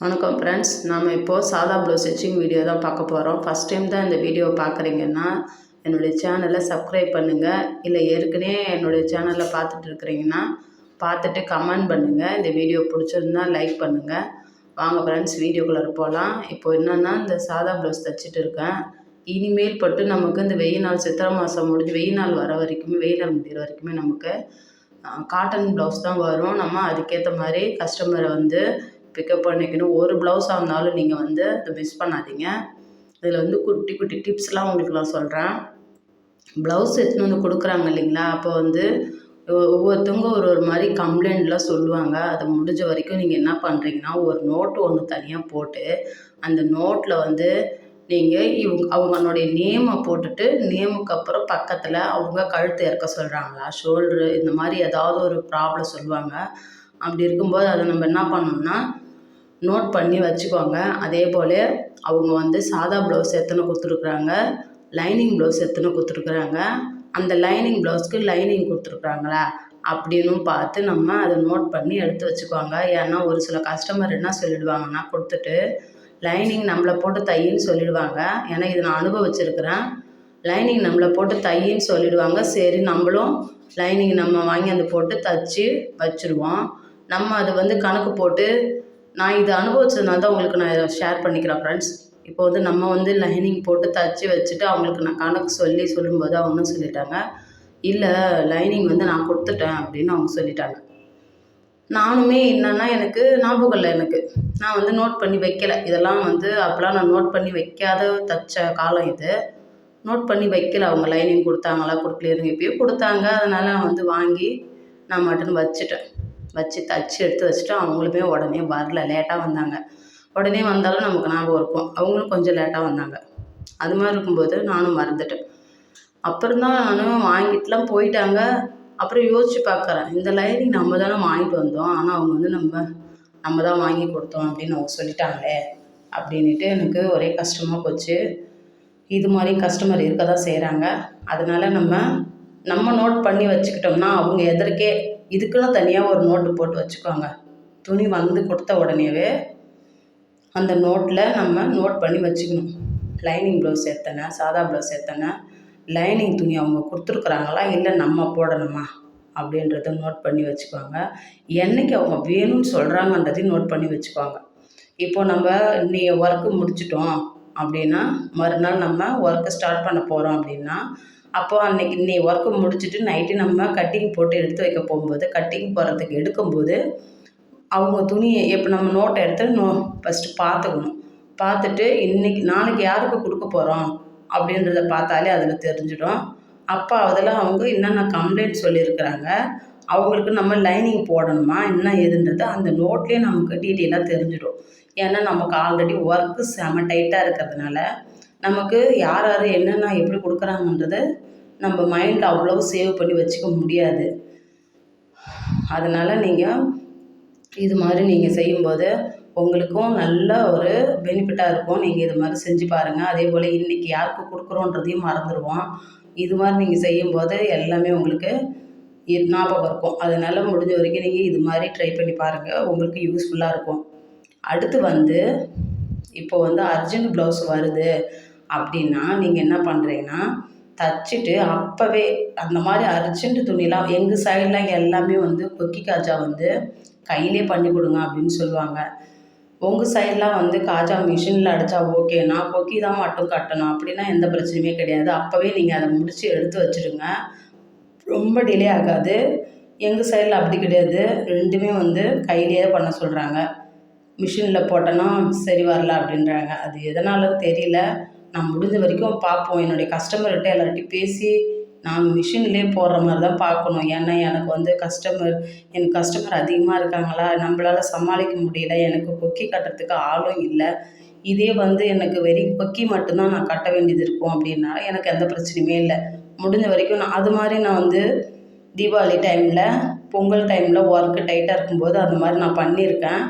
வணக்கம் ஃப்ரெண்ட்ஸ் நாம் இப்போது சாதா ப்ளவுஸ் ஸ்டிச்சிங் வீடியோ தான் பார்க்க போகிறோம் ஃபஸ்ட் டைம் தான் இந்த வீடியோ பார்க்குறீங்கன்னா என்னுடைய சேனலை சப்ஸ்கிரைப் பண்ணுங்கள் இல்லை ஏற்கனவே என்னுடைய சேனலில் பார்த்துட்டு இருக்கிறீங்கன்னா பார்த்துட்டு கமெண்ட் பண்ணுங்கள் இந்த வீடியோ பிடிச்சிருந்தா லைக் பண்ணுங்கள் வாங்க ஃப்ரெண்ட்ஸ் வீடியோக்குள்ளே போகலாம் இப்போ என்னென்னா இந்த சாதா ப்ளவுஸ் தைச்சிட்டு இருக்கேன். இனிமேல் பட்டு நமக்கு இந்த வெயில் நாள் சித்திரை மாதம் முடிஞ்சு வெயில் நாள் வர வரைக்குமே வெயில் நாள் முடிகிற வரைக்குமே நமக்கு காட்டன் ப்ளவுஸ் தான் வரும். நம்ம அதுக்கேற்ற மாதிரி கஸ்டமரை வந்து பிக்கப் பண்ணிக்கணும். ஒரு ப்ளவுஸாக இருந்தாலும் நீங்கள் வந்து அதை மிஸ் பண்ணாதீங்க. இதில் வந்து குட்டி குட்டி டிப்ஸ்லாம் உங்களுக்கு நான் சொல்கிறேன் ப்ளவுஸ் எடுத்துன்னு வந்து கொடுக்குறாங்க இல்லைங்களா? அப்போ வந்து ஒவ்வொருத்தவங்க ஒரு ஒரு மாதிரி கம்ப்ளைண்ட்லாம் சொல்லுவாங்க. அதை முடிஞ்ச வரைக்கும் நீங்கள் என்ன பண்ணுறீங்கன்னா ஒரு நோட்டு ஒன்று தனியாக போட்டு அந்த நோட்டில் வந்து நீங்கள் இவங்க அவங்களுடைய நேமை போட்டுட்டு நேமுக்கு அப்புறம் பக்கத்தில் அவங்க கழுத்து இறக்க சொல்கிறாங்களா ஷோல்ட்ரு இந்த மாதிரி ஏதாவது ஒரு ப்ராப்ளம் சொல்லுவாங்க. அப்படி இருக்கும்போது அதை நம்ம என்ன பண்ணோம்னா நோட் பண்ணி வச்சுக்கோங்க. அதே போல் அவங்க வந்து சாதா ப்ளவுஸ் எத்தனை கொடுத்துருக்குறாங்க? லைனிங் ப்ளவுஸ் எத்தனை கொடுத்துருக்குறாங்க? அந்த லைனிங் ப்ளவுஸ்க்கு லைனிங் கொடுத்துருக்குறாங்களா? அப்படின்னு பார்த்து நம்ம அதை நோட் பண்ணி எடுத்து வச்சுக்குவாங்க ஏன்னா ஒரு சில கஸ்டமர் என்ன சொல்லிடுவாங்கன்னா கொடுத்துட்டு லைனிங் நம்மளை போட்டு தையின்னு சொல்லிடுவாங்க. ஏன்னா இது நான் அனுபவிச்சிருக்கிறேன். லைனிங் நம்மளை போட்டு தையின்னு சொல்லிடுவாங்க. சரி நம்மளும் லைனிங் நம்ம வாங்கி அந்த போட்டு தைச்சி வச்சுருவோம். நம்ம அது வந்து கணக்கு போட்டு நான் இது அனுபவிச்சதுனால தான் உங்களுக்கு நான் இதை ஷேர் பண்ணிக்கிறேன் ஃப்ரெண்ட்ஸ் இப்போ வந்து நம்ம வந்து லைனிங் போட்டு தச்சு வச்சுட்டு அவங்களுக்கு நான் கணக்கு சொல்லி சொல்லும்போது அவங்க சொல்லிட்டாங்க. இல்லை லைனிங் வந்து நான் கொடுத்துட்டேன் அப்படின்னு அவங்க சொல்லிட்டாங்க. நானுமே என்னென்னா எனக்கு ஞாபகம் இல்லை எனக்கு. நான் வந்து நோட் பண்ணி வைக்கலை. இதெல்லாம் வந்து அப்போலாம் நான் நோட் பண்ணி வைக்காத தைச்ச காலம் இது. நோட் பண்ணி வைக்கல. அவங்க லைனிங் கொடுத்தாங்களா கொடுக்கலையா எப்பயோ கொடுத்தாங்க. அதனால் வந்து வாங்கி நான் மட்டும் வச்சுட்டேன். வச்சு தச்சு எடுத்து வச்சுட்டு அவங்களுமே உடனே வரல லேட்டாக வந்தாங்க. உடனே வந்தாலும் நமக்கு ஞாபகம் இருக்கும். அவங்களும் கொஞ்சம் லேட்டாக வந்தாங்க. அது மாதிரி இருக்கும்போது நானும் மறந்துட்டேன். அப்புறம் தான் நானும் வாங்கிட்டுலாம் போயிட்டாங்க. அப்புறம் யோசித்து பார்க்குறேன். இந்த லைனிங் நம்ம தானே வாங்கிட்டு வந்தோம். ஆனால் அவங்க வந்து நம்ம நம்ம தான் வாங்கி கொடுத்தோம் அப்படின்னு அவங்க சொல்லிட்டாங்களே அப்படின்ட்டு எனக்கு ஒரே கஷ்டமாக போச்சு. இது மாதிரி கஸ்டமர் இருக்க தான் செய்கிறாங்க அதனால் நம்ம நம்ம நோட் பண்ணி வச்சுக்கிட்டோம்னா அவங்க எதற்கே இதுக்குன்னு தனியாக ஒரு நோட்டு போட்டு வச்சுக்கோங்க. துணி வந்து கொடுத்த உடனேவே அந்த நோட்டில் நம்ம நோட் பண்ணி வச்சுக்கணும். லைனிங் ப்ளவுஸ் எத்தனை சாதா ப்ளவுஸ் எத்தனை லைனிங் துணி அவங்க கொடுத்துருக்குறாங்களா இல்லை நம்ம போடணுமா அப்படின்றத நோட் பண்ணி வச்சுக்குவாங்க என்றைக்கு அவங்க வேணும்னு சொல்கிறாங்கன்றதையும் நோட் பண்ணி வச்சுக்குவாங்க இப்போ நம்ம நீ ஒர்க்கு முடிச்சிட்டோம் அப்படின்னா மறுநாள் நம்ம ஒர்க்கை ஸ்டார்ட் பண்ண போகிறோம் அப்படின்னா அப்போ அன்னைக்கு நீ ஒர்க்கு முடிச்சுட்டு நைட்டு நம்ம கட்டிங் போட்டு எடுத்து வைக்க போகும்போது கட்டிங் போடுறதுக்கு எடுக்கும்போது அவங்க துணியை இப்போ நம்ம நோட்டை எடுத்து நோ ஃபஸ்ட்டு பார்த்துக்கணும். பார்த்துட்டு இன்றைக்கி நாளைக்கு யாருக்கு கொடுக்க போகிறோம் அப்படின்றத பார்த்தாலே அதில் தெரிஞ்சிடும். அப்போ அதில் அவங்க என்னென்ன கம்ப்ளைண்ட் சொல்லியிருக்கிறாங்க அவங்களுக்கு நம்ம லைனிங் போடணுமா என்ன ஏதுன்றது அந்த நோட்லேயே நமக்கு டீட்டெயிலாக தெரிஞ்சிடும். ஏன்னா நமக்கு ஆல்ரெடி ஒர்க்கு செம டைட்டாக இருக்கிறதுனால நமக்கு யார் யார் என்னென்ன எப்படி கொடுக்குறாங்கன்றத நம்ம மைண்டில் அவ்வளோ சேவ் பண்ணி வச்சுக்க முடியாது. அதனால் நீங்கள் இது மாதிரி நீங்கள் செய்யும்போது உங்களுக்கும் நல்ல ஒரு பெனிஃபிட்டாக இருக்கும். நீங்கள் இது மாதிரி செஞ்சு பாருங்கள் அதே போல் இன்றைக்கி யாருக்கு கொடுக்குறோன்றதையும் மறந்துடுவோம் இது மாதிரி நீங்கள் செய்யும்போது எல்லாமே உங்களுக்கு ஞாபகம் இருக்கும். அதனால் முடிஞ்ச வரைக்கும் நீங்கள் இது மாதிரி ட்ரை பண்ணி பாருங்கள் உங்களுக்கு யூஸ்ஃபுல்லாக இருக்கும். அடுத்து வந்து இப்போ வந்து அர்ஜென்ட் ப்ளவுஸ் வருது. அப்படின்னா நீங்கள் என்ன பண்ணுறீங்கன்னா தச்சுட்டு அப்போவே அந்த மாதிரி அர்ஜென்ட் துணிலாம் எங்கள் சைட்லாம் எல்லாமே வந்து கொக்கி காஜா வந்து கையிலே பண்ணி கொடுங்க அப்படின்னு சொல்லுவாங்க. உங்கள் சைட்லாம் வந்து காஜா மிஷினில் அடித்தா ஓகேனா கொக்கி தான் மட்டும் கட்டணும் அப்படின்னா எந்த பிரச்சனையுமே கிடையாது. அப்போவே நீங்கள் அதை முடித்து எடுத்து வச்சுடுங்க. ரொம்ப டிலே ஆகாது. எங்கள் சைடில் அப்படி கிடையாது. ரெண்டுமே வந்து கையிலேயே பண்ண சொல்கிறாங்க மிஷினில் போட்டோன்னா சரி வரல அப்படின்றாங்க. அது எதனாலும் தெரியல. நான் முடிஞ்ச வரைக்கும் பார்ப்போம். என்னுடைய கஸ்டமர்கிட்ட எல்லார்ட்டையும் பேசி நான் மிஷின்லேயே போடுற மாதிரி தான் பார்க்கணும். ஏன்னா எனக்கு வந்து கஸ்டமர் எனக்கு கஸ்டமர் அதிகமாக இருக்காங்களா? நம்மளால் சமாளிக்க முடியல. எனக்கு கொக்கி கட்டுறதுக்கு ஆளும் இல்லை. இதே வந்து எனக்கு வெறும் கொக்கி மட்டும்தான் நான் கட்ட வேண்டியது இருக்கும் அப்படின்னா எனக்கு எந்த பிரச்சனையுமே இல்லை. முடிஞ்ச வரைக்கும் நான் அது மாதிரி நான் வந்து தீபாவளி டைமில் பொங்கல் டைமில் ஒர்க்கு டைட்டாக இருக்கும்போது அது மாதிரி நான் பண்ணியிருக்கேன்.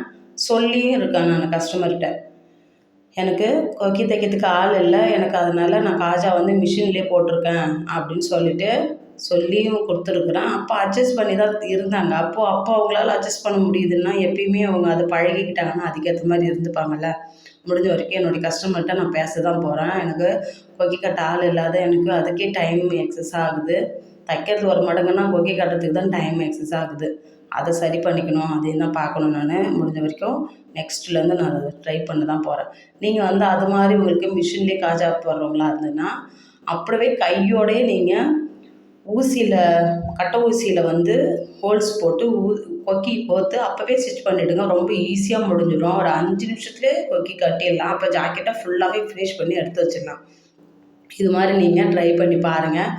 சொல்லியும் இருக்கேன் நான் கஸ்டமர்கிட்ட எனக்கு கொக்கி தைக்கிறதுக்கு ஆள் இல்லை. எனக்கு அதனால் நான் காஜா வந்து மிஷின்லேயே போட்டிருக்கேன் அப்படின்னு சொல்லிட்டு சொல்லியும் கொடுத்துருக்குறேன். அப்போ அட்ஜஸ்ட் பண்ணி தான் இருந்தாங்க. அப்போது அப்போ அவங்களால அட்ஜஸ்ட் பண்ண முடியுதுன்னா எப்பயுமே அவங்க அதை பழகிக்கிட்டாங்கன்னா அதுக்கேற்ற மாதிரி இருந்துப்பாங்கள்ல முடிஞ்ச வரைக்கும் என்னுடைய கஸ்டமர்கிட்ட நான் பேச தான் போகிறேன் எனக்கு கொக்கி கட்ட ஆள் இல்லாத எனக்கு அதுக்கே டைம் எக்ஸஸ் ஆகுது. தைக்கிறது ஒரு மடங்குன்னா கொக்கி கட்டுறதுக்கு தான் டைம் எக்ஸஸ் ஆகுது. அதை சரி பண்ணிக்கணும் அதையும் தான் பார்க்கணும் நான். முடிஞ்ச வரைக்கும் நெக்ஸ்ட்லேருந்து நான் அதை ட்ரை பண்ண தான் போகிறேன் நீங்கள் வந்து அது மாதிரி உங்களுக்கு மிஷின்லேயே காஜா போடுறவங்களா இருந்ததுன்னா அப்படியே கையோடையே நீங்கள் ஊசியில் கட்டை ஊசியில் வந்து ஹோல்ஸ் போட்டு ஊ கொக்கி கோர்த்து அப்போவே ஸ்டிச் பண்ணிவிடுங்க ரொம்ப ஈஸியாக முடிஞ்சிடும். ஒரு அஞ்சு நிமிஷத்துலேயே கொக்கி கட்டிடலாம். அப்போ ஜாக்கெட்டை ஃபுல்லாகவே ஃபினிஷ் பண்ணி எடுத்து வச்சிடலாம். இது மாதிரி நீங்கள் ட்ரை பண்ணி பாருங்கள்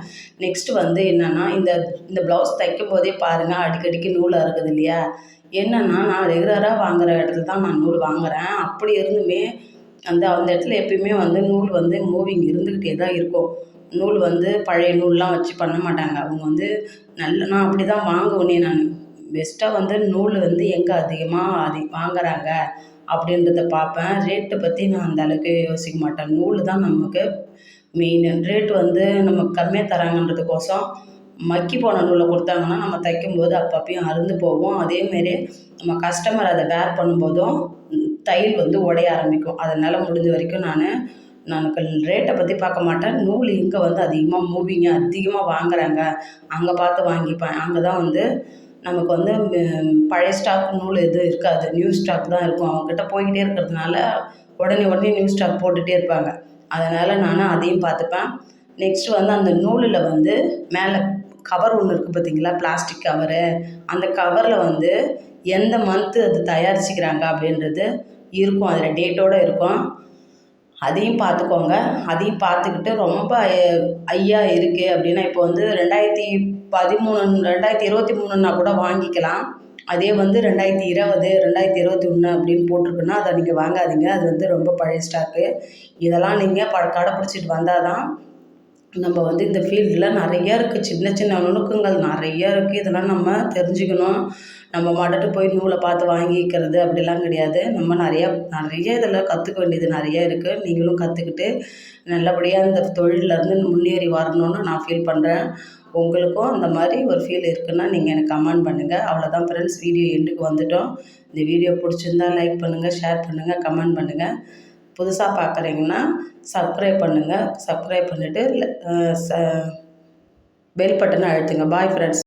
நெக்ஸ்ட்டு வந்து என்னென்னா இந்த இந்த ப்ளவுஸ் தைக்கும் போதே பாருங்கள் அடிக்கடிக்கு நூல் அறுக்குது இல்லையா? என்னென்னா நான் ரெகுலராக வாங்குகிற இடத்துல தான் நான் நூல் வாங்குகிறேன் அப்படி இருந்துமே அந்த அந்த இடத்துல எப்பயுமே வந்து நூல் வந்து மூவிங் இருந்துக்கிட்டே தான் இருக்கும். நூல் வந்து பழைய நூல்லாம் வச்சு பண்ண மாட்டாங்க. அவங்க வந்து நல்ல நான் அப்படி தான் வாங்குவேனே நான். பெஸ்ட்டாக வந்து நூல் வந்து எங்கே அதிகமாக அதி வாங்குறாங்க அப்படின்றத பார்ப்பேன். ரேட்டை பற்றி நான் அந்த அளவுக்கு யோசிக்க மாட்டேன். நூல் தான் நமக்கு மெயின் ரேட் வந்து நம்ம கம்மியாக தராங்கன்றதுக்கோசம் மக்கி போன நூலை கொடுத்தாங்கன்னா நம்ம தைக்கும்போது அப்பப்பயும் அறுந்து போகும். அதேமாரி நம்ம கஸ்டமர் அதை வேர் பண்ணும்போதும் தையல் வந்து உடைய ஆரம்பிக்கும். அதனால் முடிஞ்ச வரைக்கும் நான் நான் ரேட்டை பற்றி பார்க்க மாட்டேன். நூல் இங்கே வந்து அதிகமாக மூவிங்க அதிகமாக வாங்குறாங்க. அங்கே பார்த்து வாங்கிப்பேன். அங்கே தான் வந்து நமக்கு வந்து பழைய ஸ்டாக் நூல் எதுவும் இருக்காது. நியூ ஸ்டாக் தான் இருக்கும். அவங்ககிட்ட போய்கிட்டே இருக்கிறதுனால உடனே உடனே நியூ ஸ்டாக் போட்டுகிட்டே இருப்பாங்க. அதனால் நான் அதையும் பார்த்துப்பேன். நெக்ஸ்ட் வந்து அந்த நூலில் வந்து மேலே கவர் ஒன்று இருக்குது பார்த்தீங்களா பிளாஸ்டிக் கவரு அந்த கவரில் வந்து எந்த மந்த்து அது தயாரிச்சுக்கிறாங்க அப்படின்றது இருக்கும். அதில் டேட்டோடு இருக்கும். அதையும் பார்த்துக்கோங்க. அதையும் பார்த்துக்கிட்டு ரொம்ப ஐயா இருக்குது அப்படின்னா இப்போ வந்து ரெண்டாயிரத்தி பதிமூணு ரெண்டாயிரத்தி இருபத்தி மூணுன்னா கூட வாங்கிக்கலாம். அதே வந்து ரெண்டாயிரத்தி இருபது ரெண்டாயிரத்தி இருபத்தி ஒன்று அப்படின்னு போட்டிருக்குன்னா அதை நீங்கள் வாங்காதீங்க. அது வந்து ரொம்ப பழைய ஸ்டாக்கு இதெல்லாம் நீங்கள் ப கடைப்பிடிச்சிட்டு வந்தால் தான் நம்ம வந்து இந்த ஃபீல்டில் நிறைய இருக்குது. சின்ன சின்ன நுணுக்கங்கள் நிறைய இருக்குது. இதெல்லாம் நம்ம தெரிஞ்சுக்கணும். நம்ம மாட்டுட்டு போய் நூலை பார்த்து வாங்கிக்கிறது அப்படிலாம் கிடையாது. நம்ம நிறையா நிறைய இதில் கற்றுக்க வேண்டியது நிறைய இருக்குது. நீங்களும் கற்றுக்கிட்டு நல்லபடியாக இந்த தொழிலேருந்து முன்னேறி வரணும்னு நான் ஃபீல் பண்ணுறேன் உங்களுக்கும் அந்த மாதிரி ஒரு ஃபீல் இருக்குன்னா நீங்கள் எனக்கு கமெண்ட் பண்ணுங்கள் அவ்வளோதான் ஃப்ரெண்ட்ஸ் வீடியோ எண்டுக்கு வந்துட்டோம். இந்த வீடியோ பிடிச்சிருந்தா லைக் பண்ணுங்கள் ஷேர் பண்ணுங்கள் கமெண்ட் பண்ணுங்கள் புதுசாக பார்க்குறீங்கன்னா சப்ஸ்கிரைப் பண்ணுங்கள் சப்ஸ்கிரைப் பண்ணிவிட்டு பெல் பட்டனை அழுத்துங்க. Bye friends